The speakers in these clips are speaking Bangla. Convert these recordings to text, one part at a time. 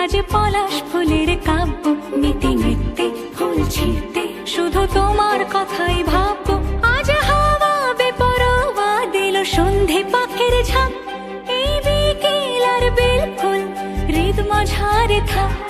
আজ পলাশ ফুলের কাব্য, নীতি নৃত্যে ফুল ছিঁড়তে। শুধু তোমার কথাই ভাবব আজ হাওয়া বেপরোয়া দিল সন্ধে পাখির ঝাঁক এই বিকেল আর বিলকুল হৃদ মাঝারে থাক।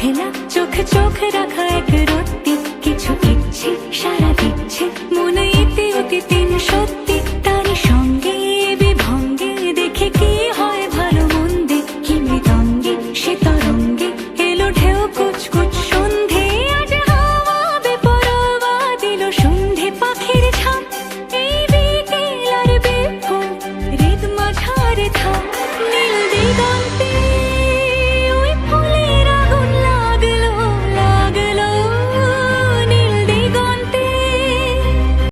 ভেলা চোখ চোখ রাখা এক রত্তি কিছু ইচ্ছে সারা দিচ্ছি। মনে ইতি অতি